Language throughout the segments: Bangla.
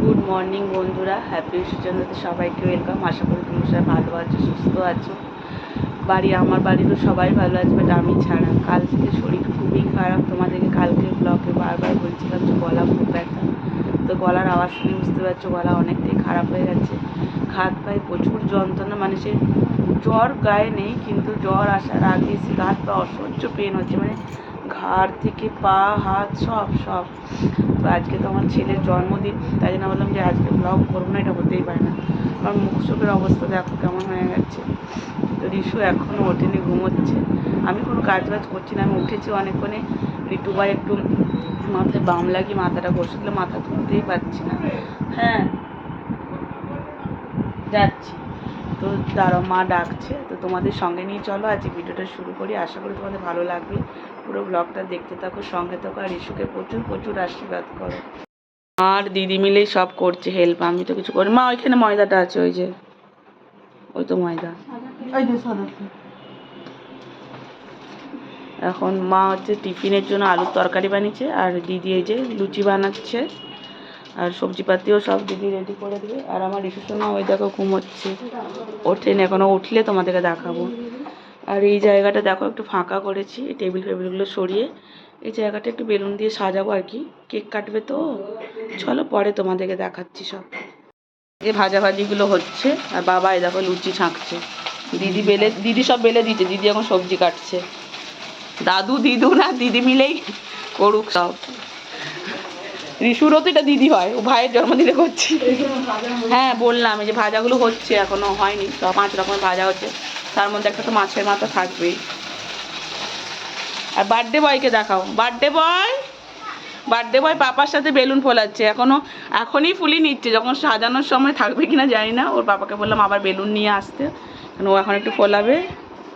গুড মর্নিং বন্ধুরা। হ্যাপি সুচন্দ্রতে সবাইকে। ওয়েলকাম আশা করি তুমি সবাই ভালো আছো, সুস্থ আছো। বাড়ি, আমার বাড়িরও সবাই ভালো আছে বাট আমি ছাড়া। কাল থেকে শরীর খুবই খারাপ। তোমাদেরকে কালকে ব্লগে বারবার বলছিলাম যে গলা খুব ব্যথা। তো গলার আওয়াজ শুনে বুঝতে পারছ, গলা অনেকটাই খারাপ হয়ে গেছে। হাত পায়ে প্রচুর যন্ত্রণা। মানে সে জ্বর গায়ে নেই, কিন্তু জ্বর আসার আগে সে হাত পা অসহ্য পেন হচ্ছে। মানে ঘাড় থেকে পা, হাত সব সব। তো আজকে তো আমার ছেলের জন্মদিন, তাই জন্য বললাম যে আজকে ব্লগ করব না, এটা হতেই পারে না। কারণ মুখ চোখের অবস্থা দেখো কেমন হয়ে গেছে। তো রিশু এখনও ওঠেনি, ঘুমোচ্ছে। আমি কোনো কাজ বাজ করছি না, আমি উঠেছি অনেকক্ষণে। রিটু ভাই একটু মাথায় বাম লাগিয়ে মাথাটা বসেছিল মাথা তুলতেই পারছি না। হ্যাঁ যাচ্ছি। তো তারা মা ডাকছে তো তোমাদের সঙ্গে নিয়ে চলো আজকে ভিডিওটা শুরু করি। আশা করি তোমাদের ভালো লাগবে। পুরো ব্লগটা দেখতে থাকো সঙ্গে থাকো আর ইস্যুকে প্রচুর প্রচুর আশীর্বাদ করো। আর দিদি মিলেই সব করছে হেল্প আমি তো কিছু করি মা ওইখানে ময়দাটা আছে ওই যে। ওই তো ময়দা। ওই যে সাদা এখন মা হচ্ছে টিফিনের জন্য আলুর তরকারি বানিয়েছে আর দিদি এই যে লুচি বানাচ্ছে। আর সবজিপাতিও সব দিদি রেডি করে দেবে। আর আমার ইস্যু শোনা ওই দেখো ঘুমোচ্ছে। ওঠেন এখনও উঠলে তোমাদেরকে দেখাবো। আর এই জায়গাটা দেখো, একটু ফাঁকা করেছি, এই টেবিল ফেবিলগুলো সরিয়ে। এই জায়গাটা একটু বেলুন দিয়ে সাজাবো আর কি। কেক কাটবে তো? চলো পরে তোমাদেরকে দেখাচ্ছি সব। যে ভাজাভাজিগুলো হচ্ছে। আর বাবা, এই দেখো লুচি ছাঁকছে। দিদি বেলে, দিদি সব বেলে দিচ্ছে দিদি এখন সবজি কাটছে। দাদু, দিদু না, দিদি মিলেই করুক সব। রিসুরও তো এটা দিদি হয় ও ভাইয়ের জন্মদিনে করছি। হ্যাঁ বললাম এই যে ভাজাগুলো হচ্ছে এখনও হয়নি তো পাঁচ রকমের ভাজা হচ্ছে তার মধ্যে একটা তো মাছের মাথা থাকবেই। আর বার্থডে বয়কে দেখাও। বার্থডে বয় বার্থডে বয় পাপার সাথে বেলুন ফোলাচ্ছে এখনও এখনই ফুলি নিচ্ছে যখন সাজানোর সময় থাকবে কিনা জানি না ওর পাপাকে বললাম আবার বেলুন নিয়ে আসতে কারণ ও এখন একটু ফোলাবে।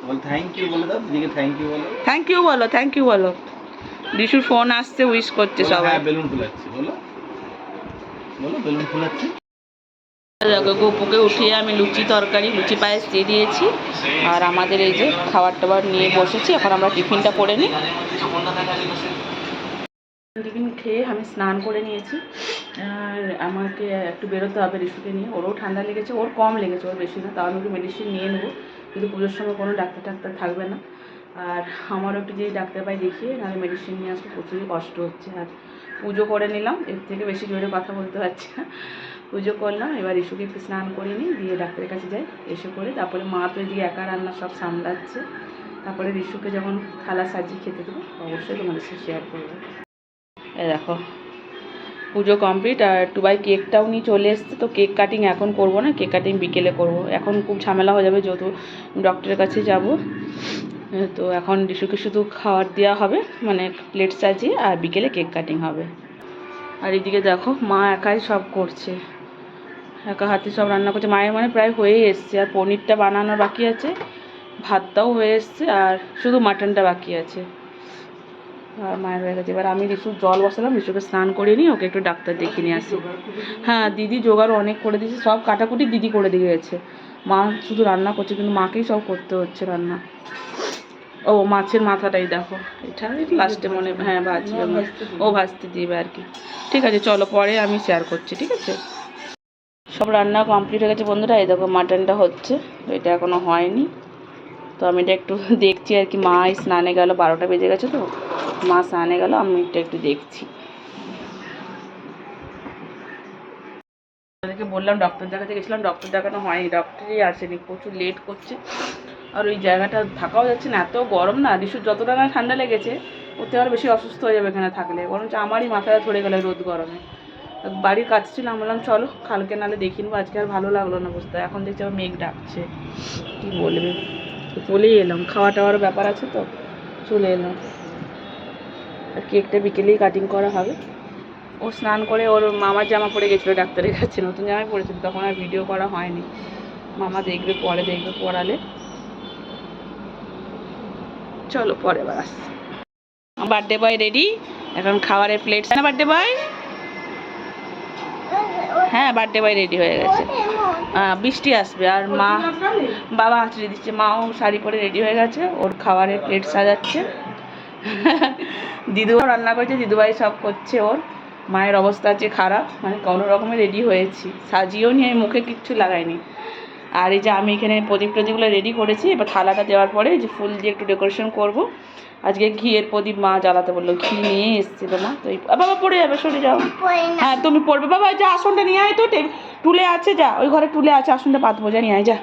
বল থ্যাংক ইউ বলে থ্যাংক ইউ বলো। থ্যাংক ইউ বলো থ্যাংক ইউ বলো। রিশুর ফোন আসছে উইশ করছে সবাই। হ্যাঁ বেলুন ফুলাচ্ছি বলো। বলো বেলুন ফুলাচ্ছি। গপুকে উঠিয়ে আমি লুচি তরকারি লুচি পায়েস দিয়ে দিয়েছি। আর আমাদের এই যে খাবার টাবার নিয়ে বসেছি এখন আমরা টিফিনটা করে নিই। টিফিন খেয়ে আমি স্নান করে নিয়েছি। আর আমাকে একটু বেরোতে হবে রিশুকে নিয়ে। ওরও ঠান্ডা লেগেছে ওর কম লেগেছে ওর বেশি না তাও আমি একটু মেডিসিন নিয়ে নেব। কিন্তু পুজোর সময় কোনো ডাক্তার টাক্তার থাকবে না। আর আমারও একটু যে ডাক্তার ভাই দেখিয়ে, নাহলে মেডিসিন নিয়ে আসতে প্রচুরই কষ্ট হচ্ছে। আর পুজো করে নিলাম, এর থেকে বেশি জোরে কথা বলতে পারছি না। পুজো করলাম, এবার ইস্যুকে একটু স্নান করে নিই, দিয়ে ডাক্তারের কাছে যাই। এসে করে তারপরে মা তো এদিকে একা রান্না সব সামলাচ্ছে। তারপরে রিশুকে যখন থালা সাজিয়ে খেতে দেবো, অবশ্যই তোমাদের সাথে শেয়ার করব। এই দেখো, পুজো কমপ্লিট আর টুবাই কেকটাও নিয়ে চলে এসছে। তো কেক কাটিং এখন করব না কেক কাটিং বিকেলে করব। এখন খুব ঝামেলা হয়ে যাবে, যেহেতু ডক্টরের কাছে যাব। তো এখন রিশুকে শুধু খাবার দেওয়া হবে? মানে প্লেট সাজিয়ে আর বিকেলে কেক কাটিং হবে। আর এদিকে দেখো, মা একাই সব করছে। একা হাতে সব রান্না করছে। মায়ের মানে প্রায় হয়েই এসছে। আর পনিরটা বানানোর বাকি আছে। ভাতটাও হয়ে এসছে। আর শুধু মাটনটা বাকি আছে। আর মায়ের হয়ে গেছে। এবার আমি রিসুর জল বসালাম। রিসুকে স্নান করে নিই ওকে একটু ডাক্তার দেখিয়ে নিয়ে আসি। হ্যাঁ দিদি জোগাড় অনেক করে দিয়েছে। সব কাটাকুটি দিদি করে দিয়ে গেছে মা শুধু রান্না করছে, কিন্তু মাকেই সব করতে হচ্ছে রান্না। ও মাছের মাথাটাই দেখো। এটা লাস্টে মনে হ্যাঁ ভাজবে ও ভাজতে দিবে আর কি। ঠিক আছে, চলো পরে আমি শেয়ার করছি, ঠিক আছে? সব রান্না কমপ্লিট হয়ে গেছে বন্ধুরা, এই দেখো মাটনটা হচ্ছে। এটা এখনও হয়নি। তো আমি এটা একটু দেখছি আর কি। মা স্নানে গেল, বারোটা বেজে গেছে তো। মা স্নানে গেল, আমি এটা একটু দেখছি। বললাম ডক্টর দেখাতে গেছিলাম। ডক্টর দেখানো হয়নি ডক্টরই আসেনি। প্রচুর লেট করছে। আর ওই জায়গাটা থাকাও যাচ্ছে না, এত গরম না রিসুর যতটা না ঠান্ডা লেগেছে, ওতে আরও বেশি অসুস্থ হয়ে যাবে এখানে থাকলে। বরঞ্চ আমারই মাথাটা ধরে গেল রোদ গরমে। বাড়ির কাছে ছিল, আমি বললাম, চলো, কালকে নাহলে দেখে নেব, আজকে আর ভালো লাগল না বুঝতে। এখন দেখছি আমার মেঘ ডাকছে। কী বলবে? চলেই এলাম খাওয়া টাওয়ার ব্যাপার আছে তো, চলে এলাম। আর কেকটা বিকেলেই কাটিং করা হবে। ও স্নান করে, ওর মামার জামা পরে গেছিল, ডাক্তারের কাছে, নতুন জামাই পড়েছিল তখন আর ভিডিও করা হয়নি। মামা দেখবে, পরে দেখবে পড়ালে চলো, পরে আসছি। বার্থডে বয় রেডি এখন খাবারের প্লেট না বার্থডে বয় হ্যাঁ বার্থডে বয় রেডি হয়ে গেছে। বৃষ্টি আসবে আর মা বাবা আঁচড়ে দিচ্ছে। মাও শাড়ি পরে রেডি হয়ে গেছে। ওর খাবারের প্লেট সাজাচ্ছে। দিদুও রান্না করছে, দিদুভাই সব করছে ওর। মায়ের অবস্থা আছে খারাপ। মানে কোনো রকমে রেডি হয়েছি। সাজিয়েও নিয়ে আমি মুখে কিচ্ছু লাগাইনি। আর এই যে আমি এখানে প্রদীপ টদীপগুলো রেডি করেছি। এবার থালাটা দেওয়ার পরে যে ফুল দিয়ে একটু ডেকোরেশন করব। আজকে ঘিয়ের প্রদীপ মা জ্বালাতে বলল ঘি নিয়ে এসেছিল মা তো বাবা পড়ে যাবে সরে যাও। হ্যাঁ তুমি পড়বে। বাবা যা আসনটা নিয়ে আয় তো টুলে আছে যা ওই ঘরে টুলে আছে আসনটা পাতবো যা নিয়ে আয় যা।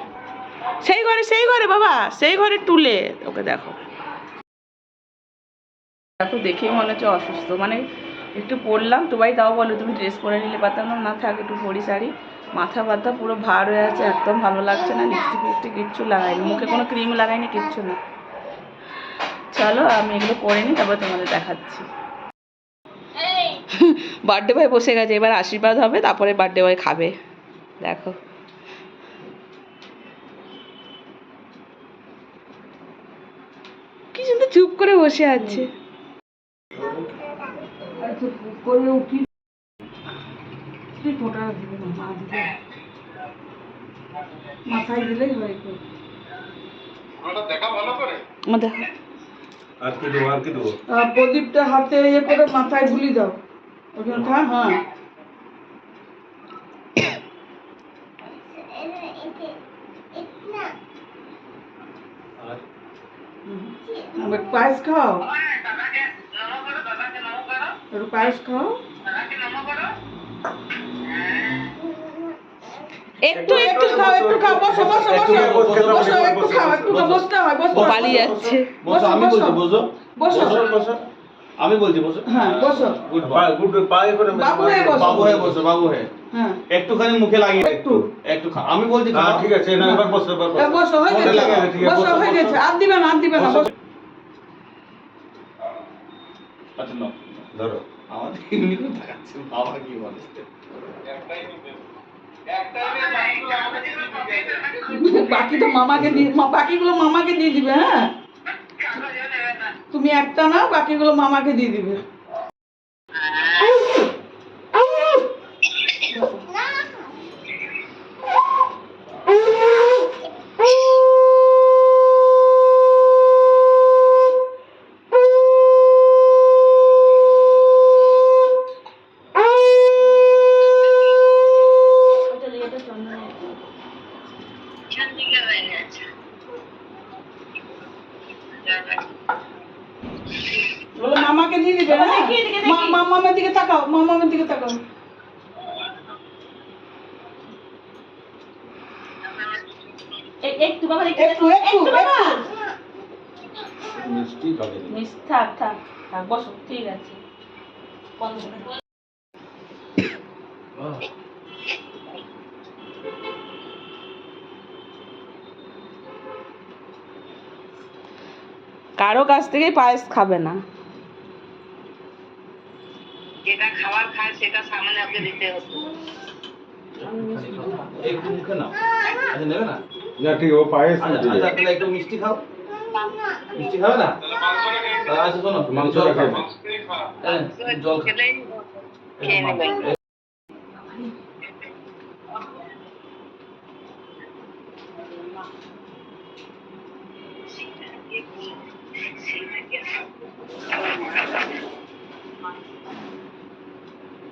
সেই ঘরে সেই ঘরে বাবা সেই ঘরে টুলে। ওকে দেখো। দেখো দেখেই মনে হচ্ছে অসুস্থ। মানে একটু পরলাম তো ভাই তাও বলো তুমি ড্রেস পরে নিলে পারতাম না? না থাক একটু পরি শাড়ি। মাথা ব্যথা পুরো ভার হয়ে আছে একদম ভালো লাগছে না লিপস্টিক ফিপস্টিক কিচ্ছু লাগাইনি, মুখে কোনো ক্রিম লাগাইনি, কিচ্ছু না। চলো, আমি এগুলো করে নিই, তারপর তোমাদের দেখাচ্ছি। বার্থডে বয় বসে গেছে, এবার আশীর্বাদ হবে, তারপরে বার্থডে বয় খাবে। দেখো। কি সুন্দর চুপ করে বসে আছে। তুই ফোটা দিবি না মা দিবে মাথায় দিলেই হয় তো। আমার দেখো আর কি দেবো আর কি দেবো? প্রদীপটা হাতে ইয়ে করে মাথায় বুলি দাও। ওখানে থাক হ্যাঁ। পায়েস খাও। একটু পায়েস খাও। একটু একটু খাও একটু খাও বসো বসো বসো বসো একটু খাও একটু খাও, বসতে হয় বসো পালিয়ে যাচ্ছে বসো আমি বলছি বসো। বসো। বসো। আমি বলছি বসো। হ্যাঁ বসো। গুড গুড পায়ে করে বাবু হয়ে বসো। বাবু হয়ে বসো বাবু হয়ে। হ্যাঁ। একটুখানি মুখে লাগিয়ে একটু। একটু খা- আমি বলছি হ্যাঁ খাও। ঠিক আছে না এবার বসো এবার বসো। হয়ে গেছে। ঠিক আছে, বসো হয়ে গেছে। আর দিবে না আর দিবে না আচ্ছা নাও। ধরো। আমাদের এমনি করে দেখাচ্ছে বাবা কি বলে? বাকিটা মামাকে দিয়ে বাকিগুলো মামাকে দিয়ে দিবে হ্যাঁ? তুমি একটা না বাকিগুলো মামাকে দিয়ে দিবে। মামাকে দিয়ে দিবে হ্যাঁ? মা- মা- মামার দিকে তাকাও মামার দিকে তাকাও। একটু বাবা একটু একটু একটু মিষ্টি খাবে না। থাক থাক থাক বসো ঠিক আছে। কারও কাছ থেকে পায়েস খাবে না। যেটা খাবার খায় সেটা সামনে ওকে দিতে হতো না না ঠিক ও পায়েস আচ্ছা। আচ্ছা তাহলে একটু মিষ্টি খাও। মিষ্টি খাবে না? তাহলে আচ্ছা শোনো মাংস জল রাখা খাও এই, জল খাও খেলেই খেয়ে নেবে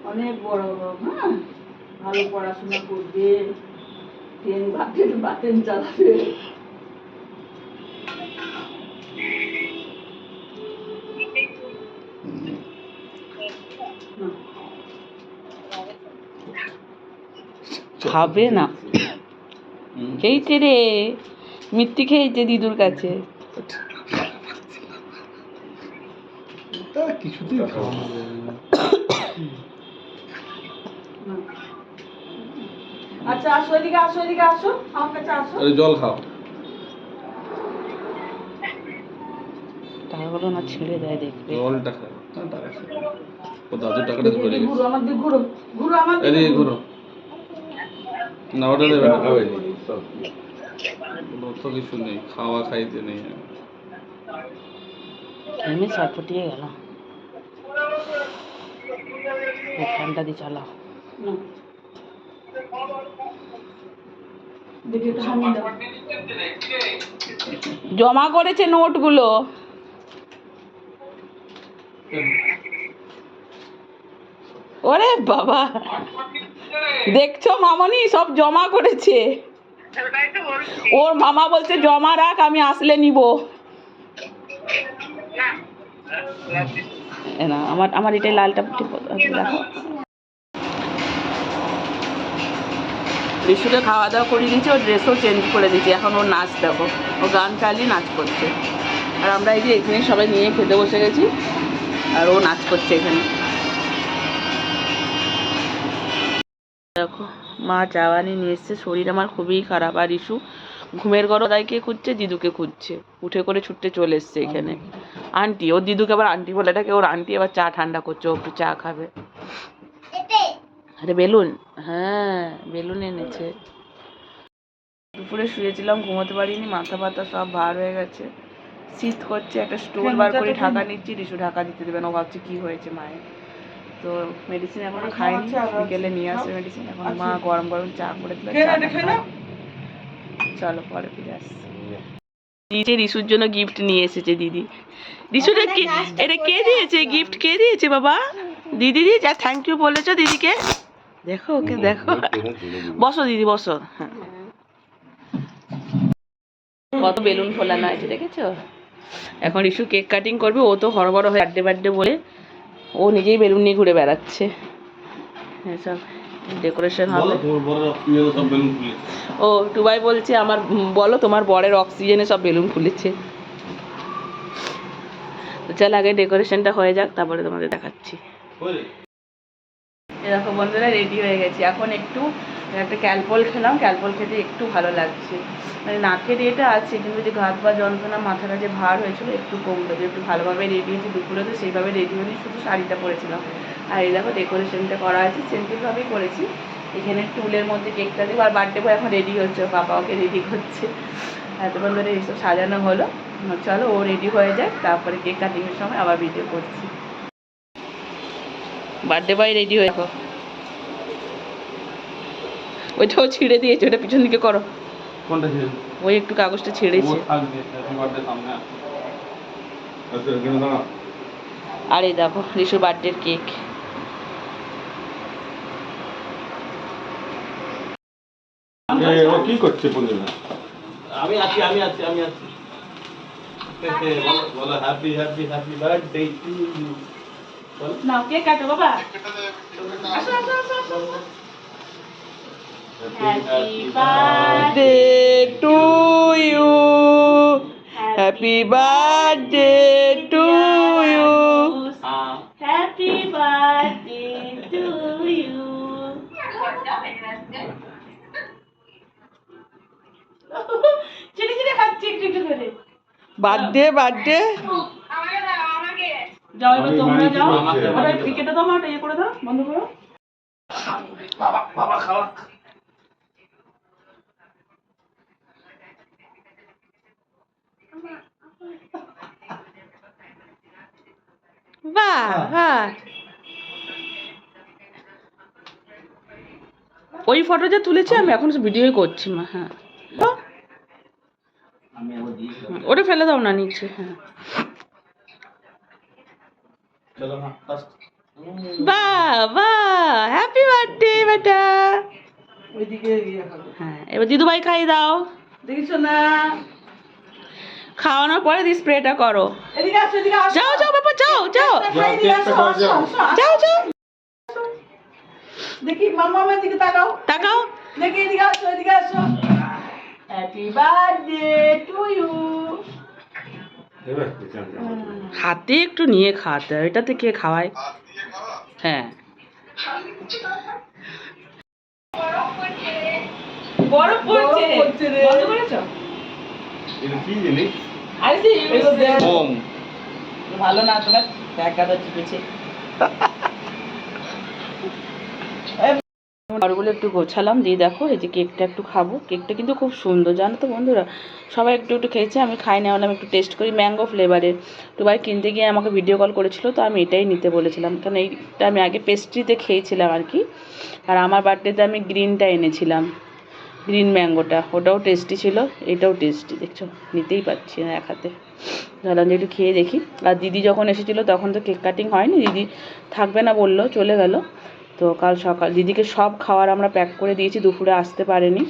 অনেক বড় বড় হ্যাঁ? ভালো পড়াশোনা করবে ট্রেন বাটেন বাটেন চালাবে। খাবে না। খেয়েছে রে মিত্তি খেয়েছে দিদুর কাছে। তা কিছুতেই খাওয়া যাবে না। আচ্ছা আসো এদিকে আসো এদিকে আসো। আমার কাছে আসো। আরে জল খাও। টাকাগুলো না ছেড়ে দেয় দেখবে। জলটা খাও। ও দাদু টাকাটা ধরে গেছে ঘুরো আমার দিকে ঘুরো। ঘুরো আমার দিকে এদিকে ঘুরো। না ওটা দেবে না। খাবে অত কিছু নেই খাওয়া খাইতে নেই। গেল। দিয়ে চালাও। জমা করেছে নোটগুলো। ওরে বাবা। দেখছ মামনি? সব জমা করেছে। ওর মামা বলছে জমা রাখ আমি আসলে নিব। না। এ না আমার আমার এটাই লালটা ঠিক দেখো। ঋষুকে খাওয়া দাওয়া করিয়ে দিয়েছি ওর ড্রেসও চেঞ্জ করে দিয়েছি। এখন ওর নাচ দেখো ও গান চালিয়ে নাচ করছে। আর আমরা এই যে এখানে সবাই নিয়ে খেতে বসে গেছি আর ও নাচ করছে এখানে। দেখো মা চাওয়ানি নিয়ে এসছে শরীর আমার খুবই খারাপ আর ইস্যু ঘুমের গরম দাইকে খুঁজছে দিদুকে খুঁজছে। উঠে করে ছুটতে চলে এসছে এখানে। আন্টি। ওর দিদুকে আবার আন্টি বলে এটাকে ওর আন্টি আবার চা ঠান্ডা করছে ও একটু চা খাবে। আরে বেলুন হ্যাঁ বেলুন এনেছে। দুপুরে শুয়েছিলাম ঘুমোতে পারিনি মাথা ব্যথা সব ভার হয়ে গেছে। শীত করছে একটা স্টোল বার করে ঢাকা নিচ্ছি রিসু ঢাকা দিতে দেবে না ও ভাবছে কি হয়েছে মায়ের। তো মেডিসিন এখনও খাইনি বিকেলে নিয়ে আসবে মেডিসিন এখন মা গরম গরম চা করে দিলে। চলো পরে ফিরে আসছি। দিদি রিসুর জন্য গিফট নিয়ে এসেছে দিদি। রিসুটা কি এটা কে দিয়েছে? গিফট কে দিয়েছে বাবা? দিদি দিয়েছে থ্যাংক ইউ বলেছ দিদিকে? দেখো ওকে দেখো। বসো দিদি বসো। হ্যাঁ। কত বেলুন ফোলানো আছে দেখেছ? এখন ইস্যু কেক কাটিং করবে ও তো হরবড় হয়ে বার্থডে বার্থডে বলে ও নিজেই বেলুন নিয়ে ঘুরে বেড়াচ্ছে। এসব ডেকোরেশন হবে। ও টুবাই বলছে আমার বলো তোমার বরের অক্সিজেনে সব বেলুন ফুলেছে। তো চল আগে ডেকোরেশনটা হয়ে যাক তারপরে তোমাদের দেখাচ্ছি। এরকম বন্ধুরা রেডি হয়ে গেছি। এখন একটু একটা ক্যালপল খেলাম। ক্যালপল খেতে একটু ভালো লাগছে। মানে নাকের এটা আছে, কিন্তু যে ঘাত বা যন্ত্রণা, মাথাটা যে ভার হয়েছিল, একটু কমলো। যে একটু ভালোভাবে রেডি হয়েছি দুপুরে, তো সেইভাবে রেডি হয়নি, শুধু শাড়িটা পরেছিলাম। আর এই দেখো ডেকোরেশনটা করা আছে সিম্পলভাবেই করেছি। এখানে টুলের মধ্যে কেকটা দিব। আর বার্থডে বয় এখন রেডি হচ্ছে পাপা ওকে রেডি করছে। এতক্ষণ ধরে এইসব সাজানো হলো। চলো, ও রেডি হয়ে যায় তারপরে কেক কাটিংয়ের সময় আবার ভিডিও করছি। বার্থডে বয় রেডি হয়ে দেখো ওইটাও ছিঁড়ে দিয়েছে ওটা পিছন দিকে করো। কোনটা ওই একটু কাগজটা ছিঁড়েছে। আচ্ছা আর এই দেখো রিশুর বার্থডের কেক ও কি করছে আমি আছি আমি আছি আমি আছি। বলো happy happy happy birthday to you না কেক কাটো বাবা। আসো আসো আসো আসো happy birthday to you happy birthday to you happy birthday to you চিনি চিনি খাচ্ছি একটু একটু করে। Birthday birthday. যাও এবার তোমরা যাও। বলছি। ওটা টিকেটটা দাও ওটা ইয়ে করে দাও বন্ধ করো। বাবা বাবা খাওয়া। বাহ বাহ। ওই ফটো যে তুলেছি আমি এখন ভিডিওই করছি মা হ্যাঁ। ওটা ফেলে দাও না নিচে হ্যাঁ। চলো না ফার্স্ট বাহ বাহ হ্যাপি বার্থডে বেটা হ্যাঁ এবার দিদু ভাই খাই দাও। দেখিছো না খাওয়ানোর পরে দি স্প্রেটা করো। এদিকে আসো যাও যাও বাবা যাও যাও। যাও যাও দেখি মামা আমার দিকে তাকাও। তাকাও। দেখি এদিকে আসো এদিকে আসো। Happy birthday to you. হাতে একটু নিয়ে খাওয়াতে হয় ওইটাতে কে খাওয়ায়? হ্যাঁ। ভালো না তোমার দেখা চিপেছে। ঘরগুলো একটু গোছালাম, দিয়ে দেখো এই যে কেকটা একটু খাব। কেকটা কিন্তু খুব সুন্দর, জানো তো বন্ধুরা? সবাই একটু একটু খেয়েছে, আমি খাই না বললাম একটু টেস্ট করি ম্যাঙ্গো ফ্লেভারের ভাই কিনতে গিয়ে আমাকে ভিডিও কল করেছিল, তো আমি এটাই নিতে বলেছিলাম। কারণ এইটা আমি আগে পেস্ট্রিতে খেয়েছিলাম আর কি। আর আমার বার্থডেতে আমি গ্রিনটা এনেছিলাম গ্রিন ম্যাঙ্গোটা ওটাও টেস্টি ছিল, এটাও টেস্টি দেখছ? নিতেই পারছি না এক হাতে। ভাবলাম যে একটু খেয়ে দেখি। আর দিদি যখন এসেছিল, তখন তো কেক কাটিং হয়নি, দিদি থাকবে না বলল, চলে গেল। তো কাল সকাল, দিদিকে সব খাবার আমরা প্যাক করে দিয়েছি, দুপুরে আসতে পারেনি।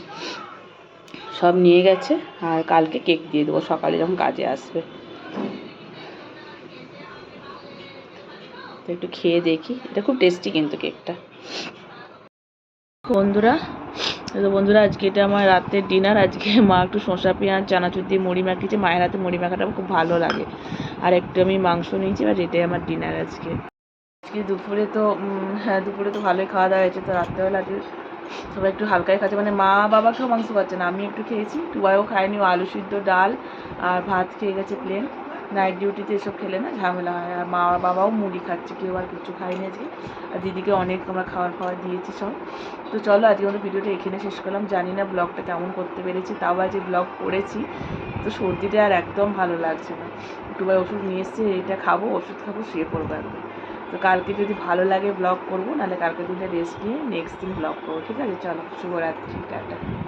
সব নিয়ে গেছে, আর কালকে কেক দিয়ে দেবো, সকালে যখন কাজে আসবে। তো একটু খেয়ে দেখি, এটা খুব টেস্টি কিন্তু কেকটা বন্ধুরা, তো বন্ধুরা, আজকে এটা আমার রাতের ডিনার আজকে মা একটু শসা পেঁয়াজ, চানাচুর দিয়ে মুড়ি মাখিয়েছে, মায়ের হাতে মুড়ি মাখাটা খুব ভালো লাগে। আর একটু আমি মাংস নিয়েছি আর এটাই আমার ডিনার আজকে। আজকে দুপুরে তো হ্যাঁ দুপুরে তো ভালোই খাওয়া দাওয়া হয়েছে, তো রাত্রেবেলা আজকে সবাই একটু হালকাই খাচ্ছে। মানে মা বাবা কেউ মাংস খাচ্ছে না, আমি একটু খেয়েছি টুবাইও খায়নি, ও আলু সিদ্ধ, ডাল আর ভাত খেয়ে গেছে প্লেন নাইট ডিউটিতে এসব খেলে না, ঝামেলা হয়। আর মা বাবাও মুড়ি খাচ্ছে, কেউ আর কিছু খায়নি আজকে। আর দিদিকে অনেক আমরা খাবার খাবার দিয়েছি সব। তো চলো, আজকে আমাদের ভিডিওটা এখানে শেষ করলাম। জানি না ব্লগটা কেমন করতে পেরেছি, তাও আজ ব্লগ করেছি। তো সর্দিটা আর একদম ভালো লাগছে না। টুবাই ওষুধ নিয়ে এসছে এটা খাব, ওষুধ খাব, শুয়ে পড়ব একদম। তো কালকে যদি ভালো লাগে ব্লগ করব, নাহলে কালকে দিনটা রেস্ট নিয়ে নেক্সট দিন ব্লগ করব, ঠিক আছে? চলো, শুভরাত্রি, টাটা।